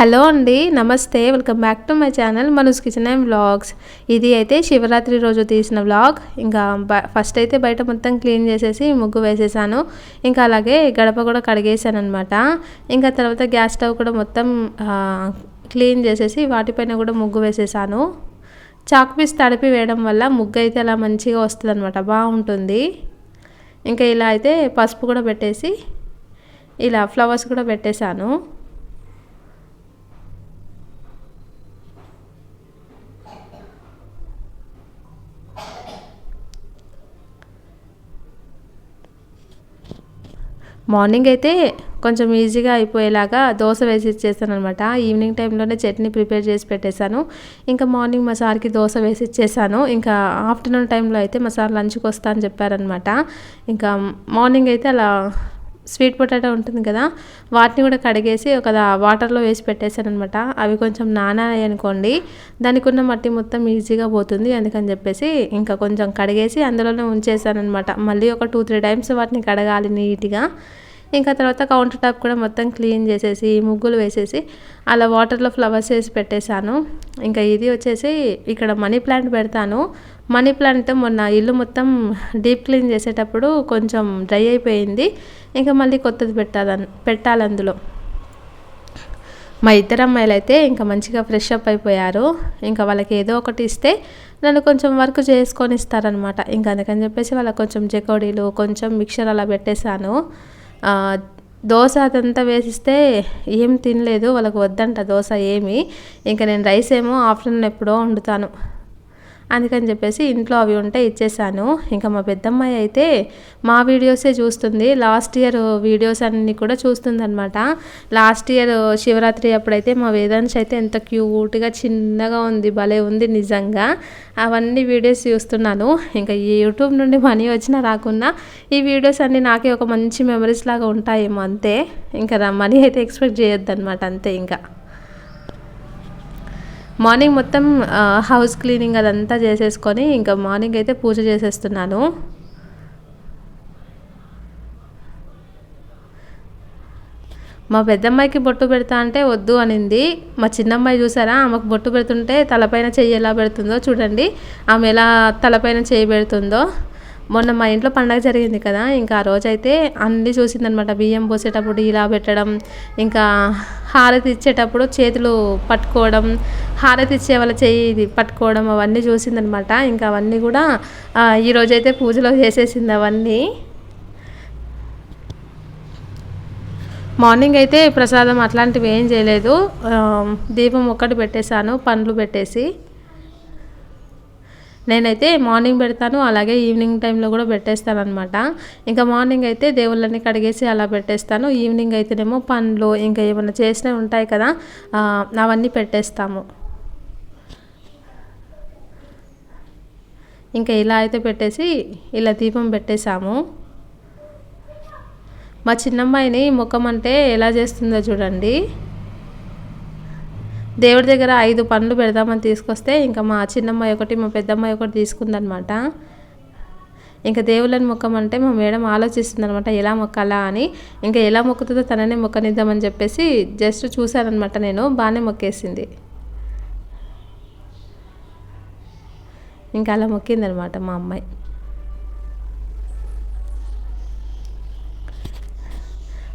Hello అండి నమస్తే. Welcome back to my channel Manu's kitchen and vlogs. ఇది అయితే శివరాత్రి రోజు తీసిన వ్లాగ్. ఇంకా ఫస్ట్ అయితే బయట మొత్తం క్లీన్ చేసేసి ముగ్గు వేసేసాను. ఇంకా అలాగే గడప కూడా కడిగేసాను అనమాట ఇంకా తర్వాత గ్యాస్ స్టవ్ కూడా మొత్తం క్లీన్ చేసేసి వాటిపైన కూడా ముగ్గు వేసేసాను. చాక్ పీస్ తడిపి వేయడం వల్ల ముగ్గు అయితే అలా మంచిగా వస్తుంది అనమాట బాగుంటుంది. ఇంకా ఇలా అయితే పసుపు కూడా పెట్టేసి ఇలా ఫ్లవర్స్ కూడా పెట్టేశాను. మార్నింగ్ అయితే కొంచెం ఈజీగా అయిపోయేలాగా దోశ వేసి ఇచ్చేసాను అనమాట ఈవినింగ్ టైంలోనే చట్నీ ప్రిపేర్ చేసి పెట్టేశాను. ఇంకా మార్నింగ్ మా సార్కి దోశ వేసి ఇచ్చేసాను. ఇంకా ఆఫ్టర్నూన్ టైంలో అయితే మా సార్ లంచ్కి వస్తా అని చెప్పారనమాట ఇంకా మార్నింగ్ అయితే అలా స్వీట్ పొటాటో ఉంటుంది కదా వాటిని కూడా కడిగేసి ఒక వాటర్లో వేసి పెట్టేశాను అనమాట అవి కొంచెం నానాయి అనుకోండి దానికి ఉన్న మట్టి మొత్తం ఈజీగా పోతుంది అందుకని చెప్పేసి ఇంకా కొంచెం కడిగేసి అందులోనే ఉంచేసాను అనమాట మళ్ళీ ఒక టూ త్రీ టైమ్స్ వాటిని కడగాలి నీట్గా. ఇంకా తర్వాత కౌంటర్ టాప్ కూడా మొత్తం క్లీన్ చేసేసి ముగ్గులు వేసేసి అలా వాటర్లో ఫ్లవర్స్ వేసి పెట్టేశాను. ఇంకా ఇది వచ్చేసి ఇక్కడ మనీ ప్లాంట్ పెడతాను. మనీ ప్లాంట్ మొన్న ఇల్లు మొత్తం డీప్ క్లీన్ చేసేటప్పుడు కొంచెం డ్రై అయిపోయింది. ఇంకా మళ్ళీ కొత్తది పెట్టాలని పెట్టాలి అందులో. మా ఇద్దరు అమ్మాయిలు అయితే ఇంకా మంచిగా ఫ్రెష్ అప్ అయిపోయారు. ఇంకా వాళ్ళకి ఏదో ఒకటి ఇస్తే నన్ను కొంచెం వర్క్ చేసుకొని ఇస్తారనమాట ఇంకా అందుకని చెప్పేసి వాళ్ళకి కొంచెం జకోడీలు కొంచెం మిక్చర్ అలా పెట్టేశాను. దోశ అదంతా వేసిస్తే ఏం తినలేదు వాళ్ళకి వద్దంట దోశ ఏమి. ఇంకా నేను రైస్ ఏమో ఆఫ్టర్నూన్ ఎప్పుడో వండుతాను. అందుకని చెప్పేసి ఇంట్లో అవి ఉంటే ఇచ్చేసాను. ఇంకా మా పెద్దమ్మాయి అయితే మా వీడియోసే చూస్తుంది. లాస్ట్ ఇయర్ వీడియోస్ అన్నీ కూడా చూస్తుంది అనమాట లాస్ట్ ఇయర్ శివరాత్రి అప్పుడైతే మా వేదాంశ అయితే ఎంత క్యూట్గా చిన్నగా ఉంది భలే ఉంది నిజంగా. అవన్నీ వీడియోస్ చూస్తున్నాను. ఇంకా ఈ యూట్యూబ్ నుండి మనీ వచ్చినా రాకున్నా ఈ వీడియోస్ అన్నీ నాకే ఒక మంచి మెమరీస్ లాగా ఉంటాయేమో అంతే. ఇంకా మనీ అయితే ఎక్స్పెక్ట్ చేయొద్దు అనమాట అంతే ఇంకా. మార్నింగ్ మొత్తం హౌస్ క్లీనింగ్ అదంతా చేసేసుకొని ఇంకా మార్నింగ్ అయితే పూజ చేసేస్తున్నాను. మా పెద్దమ్మాయికి బొట్టు పెడతా అంటే వద్దు అనింది. మా చిన్నమ్మాయి చూసారా? ఆమెకు బొట్టు పెడుతుంటే తలపైన చెయ్యి ఎలా పెడుతుందో చూడండి. ఆమె ఎలా తలపైన చేయి పెడుతుందో. మొన్న మా ఇంట్లో పండగ జరిగింది కదా ఇంకా ఆ రోజైతే అన్నీ చూసిందనమాట బియ్యం పోసేటప్పుడు ఇలా పెట్టడం ఇంకా హారతి ఇచ్చేటప్పుడు చేతులు పట్టుకోవడం హారతి ఇచ్చే వాళ్ళ చేయి పట్టుకోవడం అవన్నీ చూసిందనమాట ఇంకా అవన్నీ కూడా ఈరోజైతే పూజలో చేసేసింది అవన్నీ. మార్నింగ్ అయితే ప్రసాదం అట్లాంటివి ఏం చేయలేదు. దీపం ఒక్కటి పెట్టేశాను పండ్లు పెట్టేసి. నేనైతే మార్నింగ్ పెడతాను అలాగే ఈవినింగ్ టైంలో కూడా పెట్టేస్తాను అనమాట ఇంకా మార్నింగ్ అయితే దేవుళ్ళని కడిగేసి అలా పెట్టేస్తాను. ఈవినింగ్ అయితేనేమో పండ్లు ఇంకా ఏమైనా చేసినవి ఉంటాయి కదా అవన్నీ పెట్టేస్తాము. ఇంకా ఇలా అయితే పెట్టేసి ఇలా దీపం పెట్టేశాము. మా చిన్నమ్మాయిని ముఖం అంటే ఎలా చేస్తుందో చూడండి. దేవుడి దగ్గర ఐదు పండ్లు పెడదామని తీసుకొస్తే ఇంకా మా చిన్నమ్మాయి ఒకటి మా పెద్దమ్మాయి ఒకటి తీసుకుందనమాట. ఇంకా దేవుళ్ళని మొక్కమంటే మా మేడం ఆలోచిస్తుంది అనమాట ఎలా మొక్కాలా? అని. ఇంకా ఎలా మొక్కుతుందో తననే మొక్కనిద్దామని చెప్పేసి జస్ట్ చూశానమాట నేను బాగానే మొక్కేసింది. ఇంకా అలా మొక్కిందనమాట మా అమ్మాయి.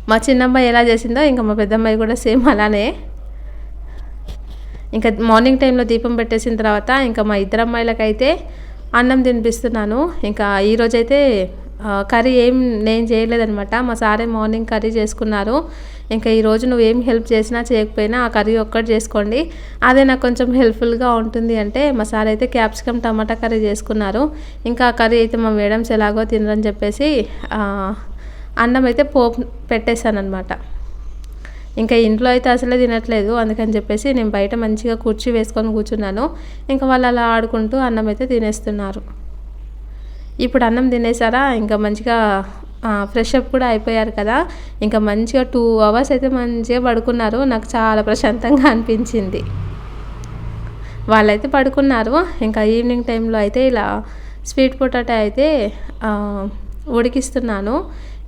మా చిన్నమ్మాయి ఎలా చేసిందో ఇంకా మా పెద్దమ్మాయి కూడా సేమ్ అలానే ఇంకా మార్నింగ్ టైంలో దీపం పెట్టేసిన తర్వాత ఇంకా మా ఇద్దరు అమ్మాయిలకైతే అన్నం తినిపిస్తున్నాను. ఇంకా ఈరోజైతే కర్రీ ఏం నేను చేయలేదనమాట మా సారే మార్నింగ్ కర్రీ చేసుకున్నారు. ఇంకా ఈరోజు నువ్వు ఏం హెల్ప్ చేసినా చేయకపోయినా ఆ కర్రీ ఒక్కటి చేసుకోండి. అదే నాకు కొంచెం హెల్ప్ఫుల్గా ఉంటుంది అంటే మా సార్ అయితే క్యాప్సికమ్ టమాటా కర్రీ చేసుకున్నారు. ఇంకా ఆ కర్రీ అయితే మా మేడమ్స్ ఎలాగో తినరని చెప్పేసి అన్నం అయితే పోపు పెట్టేశాను అనమాట ఇంకా ఇంట్లో అయితే అసలే తినట్లేదు. అందుకని చెప్పేసి నేను బయట మంచిగా కుర్చీ వేసుకొని కూర్చున్నాను. ఇంకా వాళ్ళు అలా ఆడుకుంటూ అన్నం అయితే తినేస్తున్నారు. ఇప్పుడు అన్నం తినేసారా? ఇంకా మంచిగా ఫ్రెష్ అప్ కూడా అయిపోయారు కదా. ఇంకా మంచిగా టూ అవర్స్ అయితే మంచిగా పడుకున్నారు. నాకు చాలా ప్రశాంతంగా అనిపించింది. వాళ్ళైతే పడుకున్నారు. ఇంకా ఈవినింగ్ టైంలో అయితే ఇలా స్వీట్ పొటాటో అయితే ఉడికిస్తున్నాను.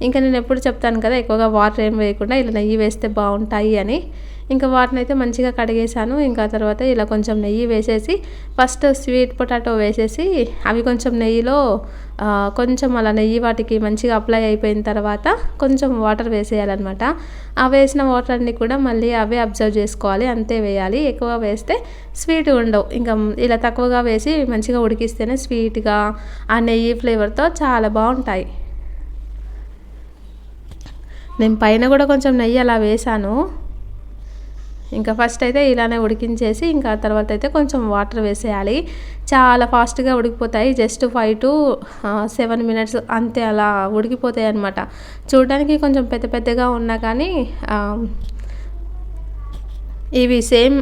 ఇంకా నేను ఎప్పుడు చెప్తాను కదా ఎక్కువగా వాటర్ ఏం వేయకుండా ఇలా నెయ్యి వేస్తే బాగుంటాయి అని. ఇంకా వాటిని అయితే మంచిగా కడిగేసాను ఇంకా తర్వాత ఇలా కొంచెం నెయ్యి వేసేసి ఫస్ట్ స్వీట్ పొటాటో వేసేసి అవి కొంచెం నెయ్యిలో కొంచెం అలా నెయ్యి వాటికి మంచిగా అప్లై అయిపోయిన తర్వాత కొంచెం వాటర్ వేసేయాలన్నమాట. ఆ వేసిన వాటర్ అన్ని కూడా మళ్ళీ అవే అబ్జర్వ్ చేసుకోవాలి అంతే వేయాలి. ఎక్కువ వేస్తే స్వీట్ ఉండవు. ఇంకా ఇలా తక్కువగా వేసి మంచిగా ఉడికిస్తేనే స్వీట్గా ఆ నెయ్యి ఫ్లేవర్తో చాలా బాగుంటాయి. నేను పైన కూడా కొంచెం నెయ్యి అలా వేసాను ఇంకా ఫస్ట్ అయితే ఇలానే ఉడికించేసి ఇంకా తర్వాత అయితే కొంచెం వాటర్ వేసేయాలి. చాలా ఫాస్ట్గా ఉడికిపోతాయి. Just five to seven minutes అంతే అలా ఉడికిపోతాయి అనమాట చూడడానికి కొంచెం పెద్ద పెద్దగా ఉన్నా కానీ ఇవి సేమ్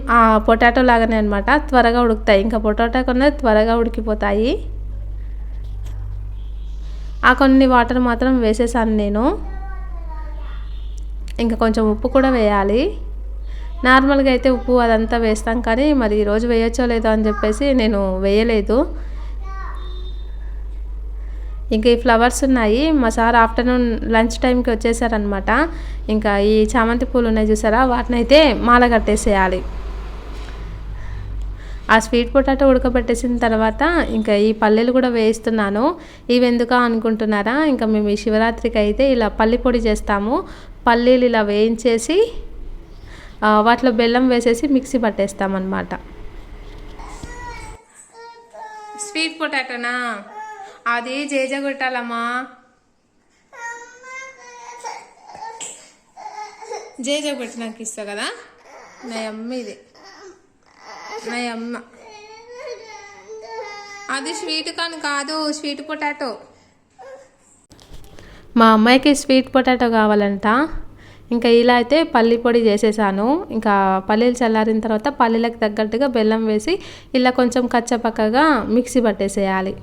పొటాటో లాగానే అనమాట త్వరగా ఉడుకుతాయి. ఇంకా పొటాటో కన్నా త్వరగా ఉడికిపోతాయి. ఆ కొన్ని వాటర్ మాత్రం వేసేసాను నేను. ఇంకా కొంచెం ఉప్పు కూడా వేయాలి. నార్మల్గా అయితే ఉప్పు అదంతా వేస్తాం కానీ మరి ఈరోజు వేయచ్చో లేదో అని చెప్పేసి నేను వేయలేదు. ఇంకా ఈ ఫ్లవర్స్ ఉన్నాయి. మా సార్ ఆఫ్టర్నూన్ లంచ్ టైంకి వచ్చేసారనమాట ఇంకా ఈ చామంతి పూలు ఉన్నాయి చూసారా? వాటిని అయితే మాల కట్టేసేయాలి. ఆ స్వీట్ పొటాటో ఉడకబెట్టేసిన తర్వాత ఇంకా ఈ పల్లెలు కూడా వేయిస్తున్నాను. ఇవి ఎందుకు అనుకుంటున్నారా? ఇంకా మేము ఈ శివరాత్రికి అయితే ఇలా పల్లి పొడి చేస్తాము. పల్లీలు ఇలా వేయించేసి వాటిలో బెల్లం వేసేసి మిక్సీ పట్టేస్తామన్నమాట. స్వీట్ పొటాటోనా? అది జేజగొట్టాలమ్మా. కొట్టాలమ్మా నాకు ఇస్తావు కదా? నా అమ్మ ఇది. నా అమ్మ అది స్వీట్ కాని కాదు స్వీట్ పొటాటో. మా అమ్మాయికి స్వీట్ పొటాటో కావాలంట. ఇంకా ఇలా అయితే పల్లి పొడి చేసేసాను. ఇంకా పల్లీలు చల్లారిన తర్వాత పల్లీలకు తగ్గట్టుగా బెల్లం వేసి ఇలా కొంచెం కచ్చపక్కగా మిక్సీ పట్టేసేయాలి.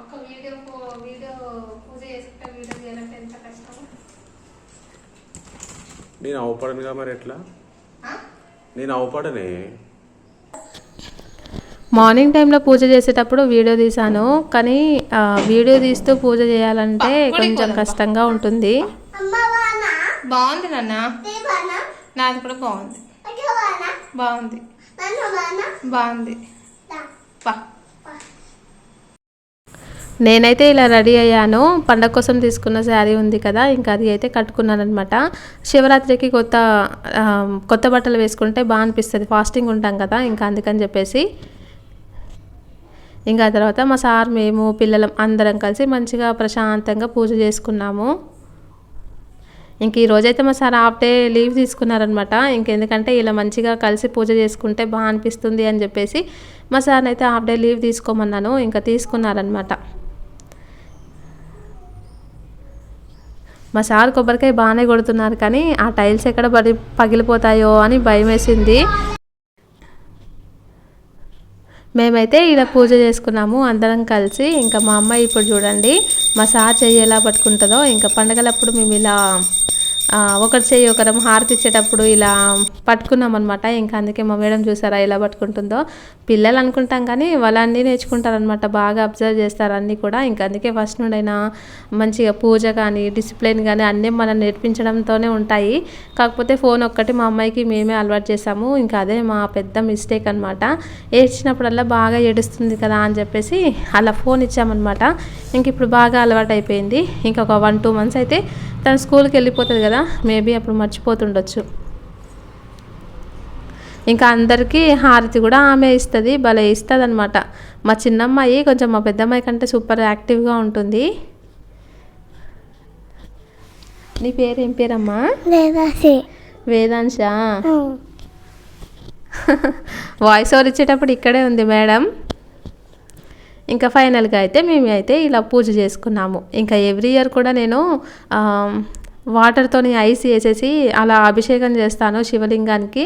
ఒక వీడియో వీడియో పూజ చేసుకుంటే వీడియో చేయాలంటే ఎంత కష్టం నేను అవపడనుగా మరి ఎట్లా? నేను అవపడనే. మార్నింగ్ టైంలో పూజ చేసేటప్పుడు వీడియో తీసాను కానీ వీడియో తీస్తూ పూజ చేయాలంటే కొంచెం కష్టంగా ఉంటుంది. బాగుంది? నాన్న. నాది కూడా బాగుంది. బాగుంది? బాగుంది. పా. నేనైతే ఇలా రెడీ అయ్యాను. పండగ కోసం తీసుకున్న శారీ ఉంది కదా ఇంకా అది అయితే కట్టుకున్నానమాట శివరాత్రికి కొత్త కొత్త బట్టలు వేసుకుంటే బాగా అనిపిస్తుంది. ఫాస్టింగ్ ఉంటాం కదా ఇంకా అందుకని చెప్పేసి. ఇంకా తర్వాత మా సార్ మేము పిల్లలం అందరం కలిసి మంచిగా ప్రశాంతంగా పూజ చేసుకున్నాము. ఇంక ఈ రోజైతే మా సార్ హాఫ్ డే లీవ్ తీసుకున్నారనమాట ఇంకెందుకంటే ఇలా మంచిగా కలిసి పూజ చేసుకుంటే బాగా అనిపిస్తుంది అని చెప్పేసి మా సార్ని అయితే హాఫ్ డే లీవ్ తీసుకోమన్నాను. ఇంకా తీసుకున్నారనమాట మా సార్ కొబ్బరికాయ బాగానే కొడుతున్నారు కానీ ఆ టైల్స్ ఎక్కడ పడి పగిలిపోతాయో అని భయం వేసింది మేమైతే ఇలా పూజ చేసుకున్నాము అందరం కలిసి. ఇంకా మా అమ్మాయి ఇప్పుడు చూడండి మా సార్ చెయ్యి ఎలా పట్టుకుంటుందో. ఇంకా పండగలప్పుడు మేము ఇలా ఒకరు చేయి ఒకరం హారతి ఇచ్చేటప్పుడు ఇలా పట్టుకున్నాం అనమాట ఇంకా అందుకే మా మేడం చూసారా ఎలా పట్టుకుంటుందో. పిల్లలు అనుకుంటాం కానీ వాళ్ళు అన్నీ నేర్చుకుంటారనమాట బాగా అబ్జర్వ్ చేస్తారు అన్నీ కూడా. ఇంకా అందుకే ఫస్ట్ నుండైనా మంచిగా పూజ కానీ డిసిప్లిన్ కానీ అన్నీ మనం నేర్పించడంతోనే ఉంటాయి. కాకపోతే ఫోన్ ఒక్కటి మా అమ్మాయికి మేమే అలవాటు చేసాము ఇంకా అదే మా పెద్ద మిస్టేక్ అనమాట ఏడ్చినప్పుడల్లా బాగా ఏడుస్తుంది కదా అని చెప్పేసి అలా ఫోన్ ఇచ్చామన్నమాట. ఇంక ఇప్పుడు బాగా అలవాటు అయిపోయింది ఇంకొక వన్ టూ మంత్స్ అయితే తను స్కూల్కి వెళ్ళిపోతుంది కదా. మేబీ అప్పుడు మర్చిపోతుండొచ్చు. ఇంకా అందరికీ హారతి కూడా ఆమె ఇస్తుంది భలే ఇస్తుంది అనమాట మా చిన్నమ్మాయి కొంచెం మా పెద్దమ్మాయి కంటే సూపర్ యాక్టివ్గా ఉంటుంది. నీ పేరు ఏం పేరమ్మా? దేవాసి వేదాంశ? వాయిస్ ఓవర్ ఇచ్చేటప్పుడు ఇక్కడే ఉంది మేడం. ఇంకా ఫైనల్గా అయితే మేము అయితే ఇలా పూజ చేసుకున్నాము. ఇంకా ఎవ్రీ ఇయర్ కూడా నేను వాటర్తోని ఐస్ వేసేసి అలా అభిషేకం చేస్తాను శివలింగానికి.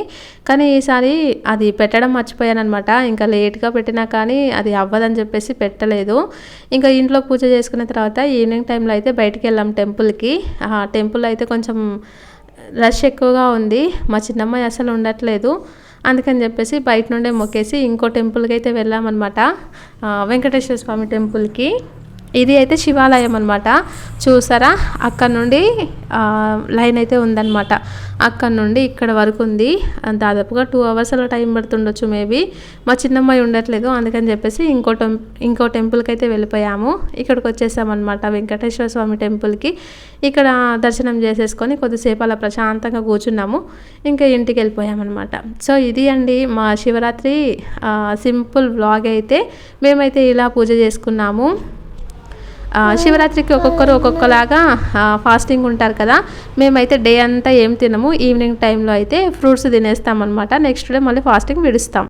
కానీ ఈసారి అది పెట్టడం మర్చిపోయాను అనమాట ఇంకా లేట్గా పెట్టినా కానీ అది అవ్వదని చెప్పేసి పెట్టలేదు. ఇంకా ఇంట్లో పూజ చేసుకున్న తర్వాత ఈవినింగ్ టైంలో అయితే బయటికి వెళ్ళాం టెంపుల్కి. ఆ టెంపుల్ అయితే కొంచెం రష్ ఎక్కువగా ఉంది. మా చిన్నమ్మాయి అసలు ఉండట్లేదు. అందుకని చెప్పేసి బయట నుండే మొక్కేసి ఇంకో టెంపుల్కి అయితే వెళ్ళామన్నమాట. వెంకటేశ్వర స్వామి టెంపుల్కి. ఇది అయితే శివాలయం అనమాట చూసారా? అక్కడ నుండి లైన్ అయితే ఉందన్నమాట. అక్కడ నుండి ఇక్కడ వరకు ఉంది. దాదాపుగా టూ అవర్స్ అలా టైం పడుతుండొచ్చు మేబీ మా చిన్నమ్మాయి ఉండట్లేదు అందుకని చెప్పేసి ఇంకో టెం ఇంకో టెంపుల్కి అయితే వెళ్ళిపోయాము. ఇక్కడికి వచ్చేసామన్నమాట వెంకటేశ్వర స్వామి టెంపుల్కి ఇక్కడ దర్శనం చేసేసుకొని కొద్దిసేపు అలా ప్రశాంతంగా కూర్చున్నాము. ఇంకా ఇంటికి వెళ్ళిపోయామన్నమాట సో ఇది అండి మా శివరాత్రి సింపుల్ వ్లాగ్ అయితే. మేమైతే ఇలా పూజ చేసుకున్నాము. శివరాత్రికి ఒక్కొక్కరు ఒక్కొక్కలాగా ఫాస్టింగ్ ఉంటారు కదా. మేమైతే డే అంతా ఏం తినము. ఈవినింగ్ టైంలో అయితే ఫ్రూట్స్ తినేస్తాం అనమాట నెక్స్ట్ డే మళ్ళీ ఫాస్టింగ్ విడుస్తాం.